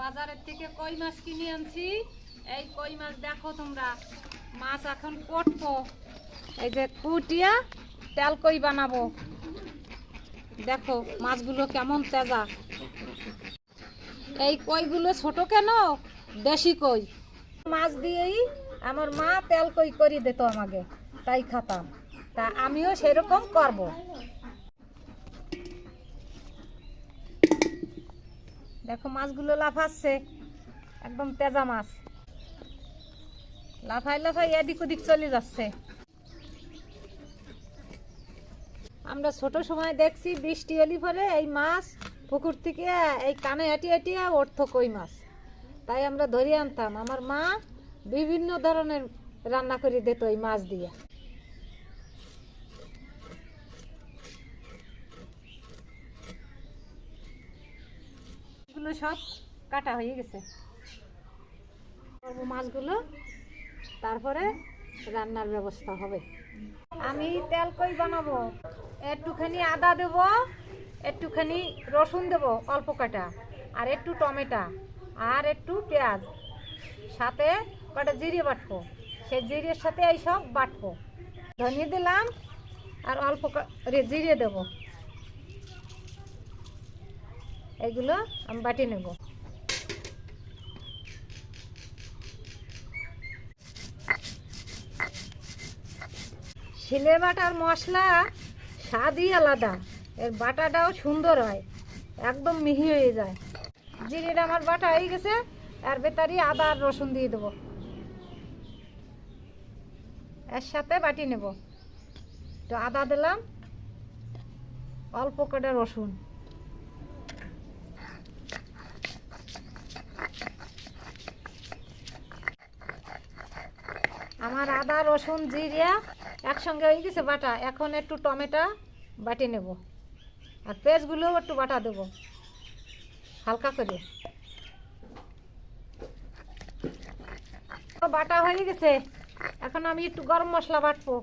বাজারের থেকে কই মাছ কিনে আনছি? এই কই মাছ দেখো তোমরা। মাছ এখন কটবো এই যে কুটিয়া তেল কই বানাবো? দেখো মাছগুলো কেমন তেজা। এই কইগুলো ছোট কেন? দেশি কই। মাছ দিয়েই আমার মা তেল কই করে দিত আমাকে, তাই খাতাম। তা আমিও সেরকম করব। দেখো মাছগুলো লাফাচ্ছে, একদম তেজা মাছ। লাফাই লাফাই এদিক ওদিক চলে যাচ্ছে। আমরা ছোট সময় দেখছি বৃষ্টি এলি পরে এই মাছ পুকুর থেকে, এই কানে হাঁটি হাঁটিয়া অর্থ কই মাছ। তাই আমরা ধরে আনতাম। আমার মা বিভিন্ন ধরনের রান্না করে দিত এই মাছ দিয়ে। এগুলো সব কাটা হয়ে গেছে। মাছগুলো, তারপরে রান্নার ব্যবস্থা হবে। আমি তেল কই বানাবো? একটুখানি আদা দেব, একটুখানি রসুন দেব, অল্প কাটা আর একটু টমেটো, আর একটু পেঁয়াজ। সাথে কটা জিরে বাটবো, সেই জিরের সাথে এই সব বাটবো। ধনিয়ে দিলাম, আর অল্প জিরে দেব। এইগুলো আমি বাটি নেব। শিলে বাটার মশলা স্বাদই আলাদা, এর বাটাটাও সুন্দর হয়, একদম মিহি হয়ে যায়। জিরেটা আমার বাটা হয়ে গেছে, আর বেতারি আদা আর রসুন দিয়ে দেবো। এর সাথে বাটি নেব। তো আদা দিলাম, অল্প করে রসুন। আমার আদা, রসুন জিরিয়া একসঙ্গে হয়ে গেছে বাটা। এখন একটু টমেটো বাটি নেব। আর পেঁয়াজগুলোও একটু বাটা দেবো। হালকা করে। বাটা হয়ে গেছে। এখন আমি একটু গরম মশলা বাটবো।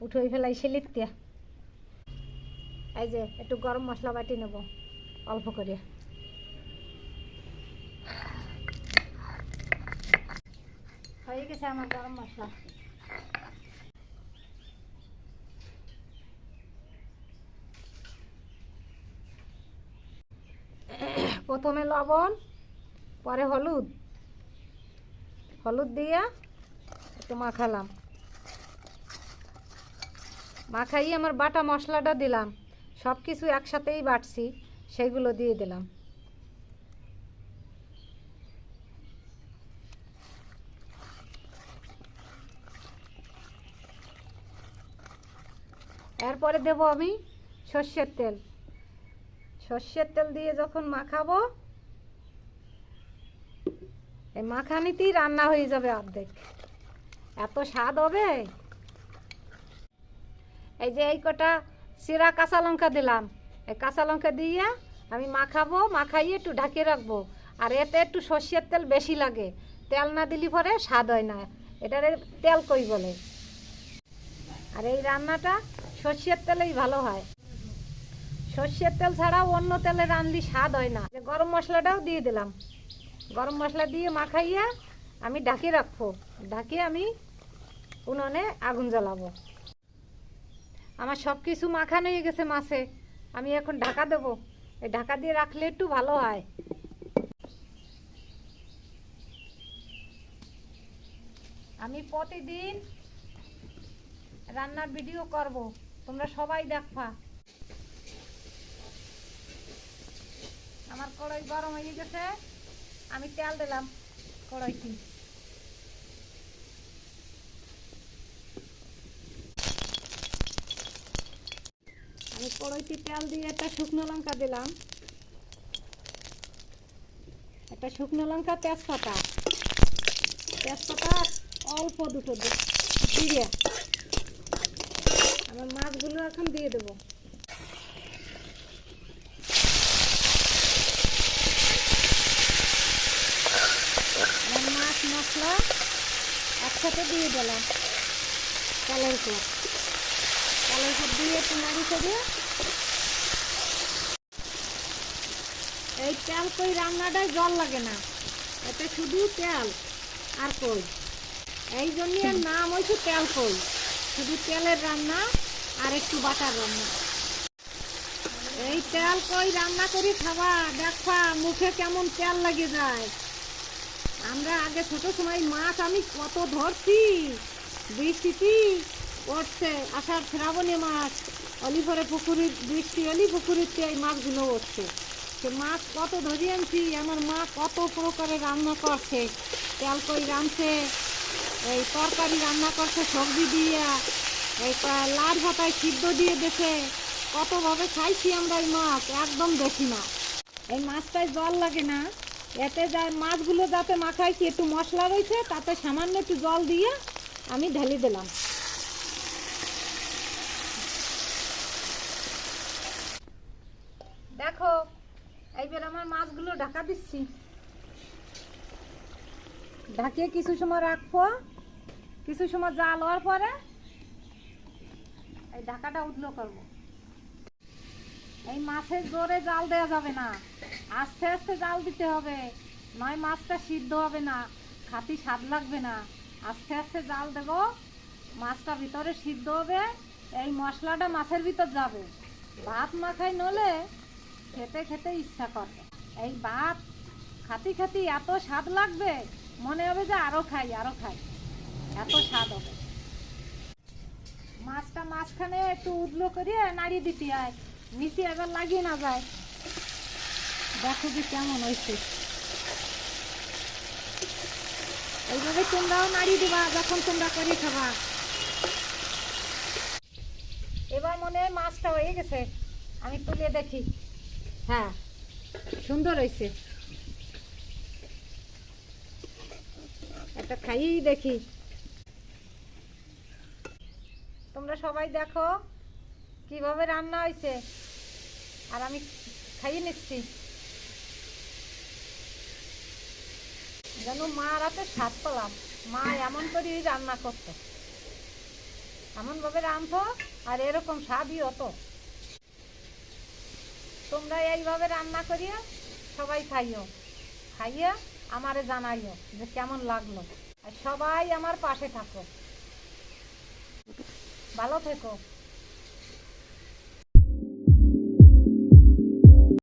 উঠোই ফেলাই শিলিত। এই যে, একটু গরম মশলা বাটি নেব, অল্প করে। হয়ে গেছে আমার গরম মশলা প্রথমে লবণ, পরে হলুদ। হলুদ দিয়ে একটু মাখালাম। মাখাই আমার বাটা মশলাটা দিলাম। সব কিছু একসাথেই বাটছি সেইগুলো দিয়ে দিলাম। এরপরে দেব আমি সর্ষের তেল। সর্ষের তেল দিয়ে যখন মাখাবো, এই মাখানিতেই রান্না হয়ে যাবে অর্ধেক। এত স্বাদ হবে? এই যে এই কটা চিরা কাঁচা লঙ্কা দিলাম, এই কাঁচা লঙ্কা দিয়ে আমি মাখাবো, মাখাইয়ে একটু ঢাকিয়ে রাখব। আর এতে একটু সর্ষের তেল বেশি লাগে। তেল না দিলি পরে স্বাদ হয় না। এটারে তেল কই বলে? আর এই রান্নাটা সর্ষের তেলেই ভালো হয়। সর্ষের তেল ছাড়াও অন্য তেলে রানলি স্বাদ হয় না। গরম মশলাটাও দিয়ে দিলাম। গরম মশলা দিয়ে মাখাইয়া আমি ঢাকিয়ে রাখব। ঢাকিয়ে আমি উনুনে আগুন জ্বালাবো। আমার সব কিছু মাখানো হয়ে গেছে মাছে। আমি এখন ঢাকা দেবো। এই ঢাকা দিয়ে রাখলে একটু ভালো হয়। আমি প্রতিদিন রান্নার ভিডিও করব। তোমরা সবাই দেখবা। আমার কড়াই গরম হয়ে গেছে। আমি তেল দিলাম কড়াইটি আমি কড়াইতে তেল দিয়ে একটা শুকনো লঙ্কা দিলাম। একটা শুকনো লঙ্কা তেজপাতা। তেজপাতা অল্প দুটো দি- জিরে। আমার মাছগুলো এখন দিয়ে দেবো। মাছ, মশলা একসাথে দিয়ে দিলাম। তেলের উপর তেলের উপর দিয়ে একটু নাড়ি করে। এই তেল কই রান্নাটায় জল লাগে না। এতে শুধু তেল আর কই। এই জন্য নাম হয়েছে তেল কই। শুধু তেলের রান্না আর একটু বাটার রান্না। এই তেল কই রান্না করি খাবা? দেখবা মুখে কেমন তেল লাগে যায়। আমরা আগে ছোট সময় মাছ আমি কত ধরছি বৃষ্টিতে উঠছে আষাঢ় শ্রাবণে মাছ অলিভরে পুকুরের বৃষ্টি অলি পুকুরিতে এই মাছগুলো উঠছে সে মাছ কত ধরে আনছি, আমার মা কত প্রকারে রান্না করছে, তেল কই রাঁধছে এই তরকারি রান্না করছে, সবজি দিয়ে। এই লাল ভাতায় সিদ্ধ দিয়ে দেখে কতভাবে খাইছি আমরা এই মাছ? একদম দেখি না। এই মাছটায় জল লাগে না। এতে যা মাছগুলো যাতে মাখাইছি, একটু মশলা রয়েছে, তাতে সামান্য একটু জল দিয়ে আমি ঢেলে দিলাম। দেখো, এইবার আমার মাছগুলো ঢাকা দিচ্ছি। ঢাকিয়ে কিছু সময় রাখব। কিছু সময় জাল হওয়ার পরে এই ঢাকাটা উঠল করব। এই মাছের জোরে জাল দেওয়া যাবে না। আস্তে আস্তে জাল দিতে হবে। নয় মাছটা সিদ্ধ হবে না। খাতি স্বাদ লাগবে না। আস্তে আস্তে জাল দেব। মাছটা ভিতরে সিদ্ধ হবে। এই মশলাটা মাছের ভিতর যাবে। ভাত মাখাই নলে খেতে খেতে ইচ্ছা করবে। এই ভাত খাতি খাতি এত স্বাদ লাগবে, মনে হবে যে আরও খাই আরও খাই। এত স্বাদ হবে। মাছটা মাঝখানে একটু উদলো করিয়ে নাড়িয়ে দিতে হয়। নিচে এবার লাগিয়ে না যায়। দেখো যে কেমন হয়েছে। এইভাবে তোমরাও নাড়িয়ে দিবা যখন তোমরা করে খাবা। এবার মনে হয় মাছটা হয়ে গেছে। আমি তুলে দেখি। হ্যাঁ সুন্দর হয়েছে। একটা খাইয়েই দেখি। তোমরা সবাই দেখো কীভাবে রান্না হয়েছে। আর আমি খাইয়ে নিচ্ছি। যেন মা রাতে স্বাদ পেলাম। মা এমন করেই রান্না করতো। এমন ভাবে রাঁধতো আর এরকম স্বাদই হতো তোমরা এইভাবে রান্না করিয়া সবাই খাইও। খাইয়া আমারে জানাইও যে কেমন লাগল। আর সবাই আমার পাশে থাকো। ভালো থেকো।